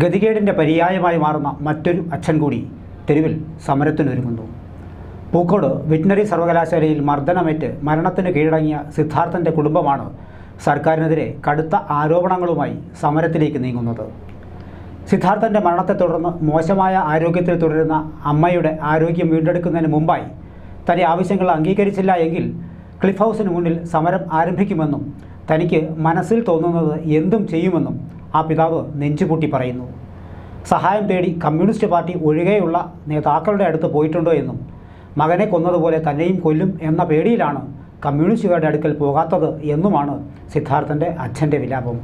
ഗതികേടിന്റെ പര്യായമായി മാറുന്ന മറ്റൊരു അച്ഛൻ കൂടി തെരുവിൽ സമരത്തിനൊരുങ്ങുന്നു. പൂക്കോട് വെറ്റിനറി സർവകലാശാലയിൽ മർദ്ദനമേറ്റ് മരണത്തിന് കീഴടങ്ങിയ സിദ്ധാർത്ഥന്റെ കുടുംബമാണ് സർക്കാരിനെതിരെ കടുത്ത ആരോപണങ്ങളുമായി സമരത്തിലേക്ക് നീങ്ങുന്നത്. സിദ്ധാർത്ഥന്റെ മരണത്തെ തുടർന്ന് മോശമായ ആരോഗ്യത്തിൽ തുടരുന്ന അമ്മയുടെ ആരോഗ്യം വീണ്ടെടുക്കുന്നതിന് മുമ്പായി തന്റെ ആവശ്യങ്ങൾ അംഗീകരിച്ചില്ല എങ്കിൽ ക്ലിഫ് ഹൗസിന് മുന്നിൽ സമരം ആരംഭിക്കുമെന്നും തനിക്ക് മനസ്സിൽ തോന്നുന്നത് എന്തും ചെയ്യുമെന്നും ആ പിതാവ് നെഞ്ചുപൂട്ടി പറയുന്നു. സഹായം തേടി കമ്മ്യൂണിസ്റ്റ് പാർട്ടി ഒഴികെയുള്ള നേതാക്കളുടെ അടുത്ത് പോയിട്ടുണ്ടോ എന്നും മകനെ കൊന്നതുപോലെ തന്നെയും കൊല്ലും എന്ന പേടിയിലാണ് കമ്മ്യൂണിസ്റ്റുകാരുടെ അടുക്കൽ പോകാത്തത് എന്നുമാണ് സിദ്ധാർത്ഥന്റെ അച്ഛന്റെ വിലാപം.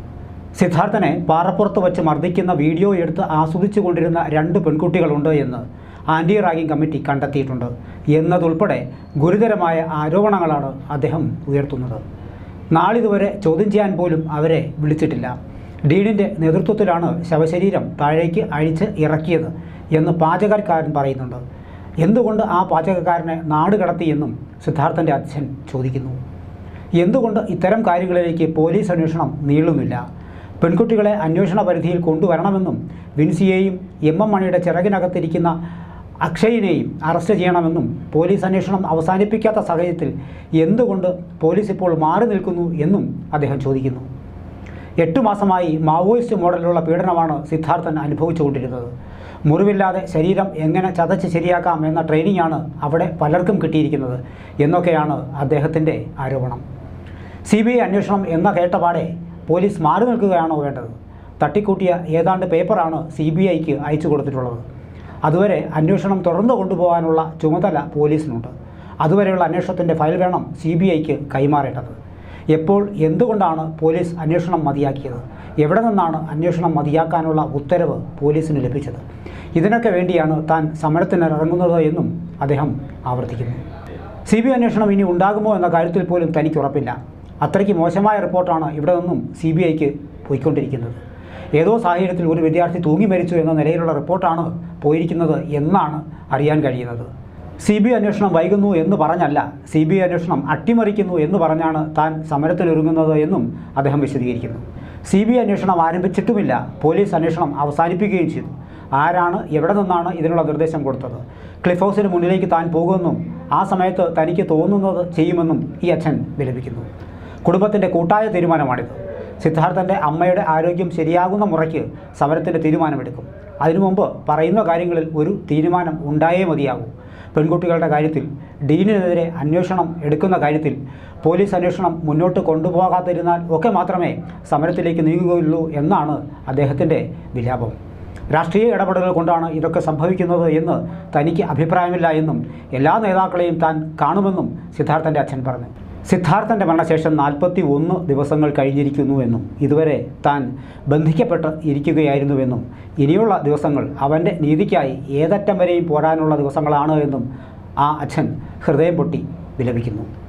സിദ്ധാർത്ഥനെ പാറപ്പുറത്ത് വച്ച് മർദ്ദിക്കുന്ന വീഡിയോ എടുത്ത് ആസ്വദിച്ചു കൊണ്ടിരുന്ന രണ്ട് പെൺകുട്ടികളുണ്ട് എന്ന് ആന്റി റാഗിംഗ് കമ്മിറ്റി കണ്ടെത്തിയിട്ടുണ്ട്. എന്നതുൾപ്പെടെ ഗുരുതരമായ ആരോപണങ്ങളാണ് അദ്ദേഹം ഉയർത്തുന്നത്. നാളിതുവരെ ചോദ്യം ചെയ്യാൻ പോലും അവരെ വിളിച്ചിട്ടില്ല. ഡീനിന്റെ നേതൃത്വത്തിലാണ് ശവശരീരം താഴേക്ക് അഴിച്ച് ഇറക്കിയത് എന്ന് പാചകക്കാരൻ പറയുന്നുണ്ട്. എന്തുകൊണ്ട് ആ പാചകക്കാരനെ നാട് കടത്തിയെന്നും സിദ്ധാർത്ഥന്റെ അച്ഛൻ ചോദിക്കുന്നു. എന്തുകൊണ്ട് ഇത്തരം കാര്യങ്ങളിലേക്ക് പോലീസ് അന്വേഷണം നീളുന്നില്ല? പെൺകുട്ടികളെ അന്വേഷണ പരിധിയിൽ കൊണ്ടുവരണമെന്നും വിൻസിയെയും എം എം മണിയുടെ ചിറകിനകത്തിരിക്കുന്ന അക്ഷയിനെയും അറസ്റ്റ് ചെയ്യണമെന്നും പോലീസ് അന്വേഷണം അവസാനിപ്പിക്കാത്ത സാഹചര്യത്തിൽ എന്തുകൊണ്ട് പോലീസ് ഇപ്പോൾ മാറി നിൽക്കുന്നു എന്നും അദ്ദേഹം ചോദിക്കുന്നു. എട്ട് മാസമായി മാവോയിസ്റ്റ് മോഡലിലുള്ള പീഡനമാണ് സിദ്ധാർത്ഥൻ അനുഭവിച്ചുകൊണ്ടിരുന്നത്. മുറിവില്ലാതെ ശരീരം എങ്ങനെ ചതച്ച് ശരിയാക്കാം എന്ന ട്രെയിനിങ്ങാണ് അവിടെ പലർക്കും കിട്ടിയിരിക്കുന്നത് എന്നൊക്കെയാണ് അദ്ദേഹത്തിന്റെ ആരോപണം. സി ബി ഐ അന്വേഷണം എന്ന കേട്ടപാടെ പോലീസ് മാറി നിൽക്കുകയാണോ വേണ്ടത്? തട്ടിക്കൂട്ടിയ ഏതാണ്ട് പേപ്പറാണ് സി ബി ഐക്ക് അയച്ചു കൊടുത്തിട്ടുള്ളത്. അതുവരെ അന്വേഷണം തുടർന്നു കൊണ്ടുപോകാനുള്ള ചുമതല പോലീസിനുണ്ട്. അതുവരെയുള്ള അന്വേഷണത്തിന്റെ ഫയൽ വേണം സി ബി ഐക്ക് കൈമാറേണ്ടത്. എപ്പോൾ എന്തുകൊണ്ടാണ് പോലീസ് അന്വേഷണം മതിയാക്കിയത്? എവിടെ നിന്നാണ് അന്വേഷണം മതിയാക്കാനുള്ള ഉത്തരവ് പോലീസിന് ലഭിച്ചത്? ഇതിനൊക്കെ വേണ്ടിയാണ് താൻ സമരത്തിനിറങ്ങുന്നത് എന്നും അദ്ദേഹം ആവർത്തിക്കുന്നു. സി ബി അന്വേഷണം ഇനി ഉണ്ടാകുമോ എന്ന കാര്യത്തിൽ പോലും തനിക്ക് ഉറപ്പില്ല. അത്രയ്ക്ക് മോശമായ റിപ്പോർട്ടാണ് ഇവിടെ നിന്നും സി ബി ഐക്ക് പോയിക്കൊണ്ടിരിക്കുന്നത്. ഏതോ സാഹചര്യത്തിൽ ഒരു വിദ്യാർത്ഥി തൂങ്ങി മരിച്ചു എന്ന നിലയിലുള്ള റിപ്പോർട്ടാണ് പോയിരിക്കുന്നത് എന്നാണ് അറിയാൻ കഴിയുന്നത്. സി ബി അന്വേഷണം വൈകുന്നു എന്ന് പറഞ്ഞല്ല. സി ബി അന്വേഷണം അട്ടിമറിക്കുന്നു എന്ന് പറഞ്ഞാണ് താൻ സമരത്തിലൊരുങ്ങുന്നത് എന്നും അദ്ദേഹം വിശദീകരിക്കുന്നു. സി ബി അന്വേഷണം ആരംഭിച്ചിട്ടുമില്ല. പോലീസ് അന്വേഷണം അവസാനിപ്പിക്കുകയും ചെയ്തു. ആരാണ് എവിടെ നിന്നാണ് ഇതിനുള്ള നിർദ്ദേശം കൊടുത്തത്? ക്ലിഫ് ഹൗസിന് മുന്നിലേക്ക് താൻ പോകുമെന്നും ആ സമയത്ത് തനിക്ക് തോന്നുന്നത് ചെയ്യുമെന്നും ഈ അച്ഛൻ വിലപിക്കുന്നു. കുടുംബത്തിന്റെ കൂട്ടായ തീരുമാനമാണിത്. സിദ്ധാർത്ഥന്റെ അമ്മയുടെ ആരോഗ്യം ശരിയാകുന്ന മുറയ്ക്ക് സമരത്തിന്റെ തീരുമാനമെടുക്കും. അതിനു മുമ്പ് പറയുന്ന കാര്യങ്ങളിൽ ഒരു തീരുമാനം ഉണ്ടായേ മതിയാകൂ. പെൺകുട്ടികളുടെ കാര്യത്തിൽ ഡീനിനെതിരെ അന്വേഷണം എടുക്കുന്ന കാര്യത്തിൽ പോലീസ് അന്വേഷണം മുന്നോട്ട് കൊണ്ടുപോകാതിരുന്നാൽ ഒക്കെ മാത്രമേ സമരത്തിലേക്ക് നീങ്ങുകയുള്ളൂ എന്നാണ് അദ്ദേഹത്തിന്റെ വിലാപം. രാഷ്ട്രീയ ഇടപെടലുകൾ കൊണ്ടാണ് ഇതൊക്കെ സംഭവിക്കുന്നത് എന്ന് തനിക്ക് അഭിപ്രായമില്ല എന്നും എല്ലാ നേതാക്കളെയും താൻ കാണുമെന്നും സിദ്ധാർത്ഥന്റെ അച്ഛൻ പറഞ്ഞു. സിദ്ധാർത്ഥന്റെ മരണശേഷം നാൽപ്പത്തി ഒന്ന് ദിവസങ്ങൾ കഴിഞ്ഞിരിക്കുന്നുവെന്നും ഇതുവരെ താൻ ബന്ധിക്കപ്പെട്ട് ഇരിക്കുകയായിരുന്നുവെന്നും ഇനിയുള്ള ദിവസങ്ങൾ അവന്റെ നീതിക്കായി ഏതറ്റം വരെയും പോരാനുള്ള ദിവസങ്ങളാണ് എന്നും ആ അച്ഛൻ ഹൃദയം പൊട്ടി വിലപിക്കുന്നു.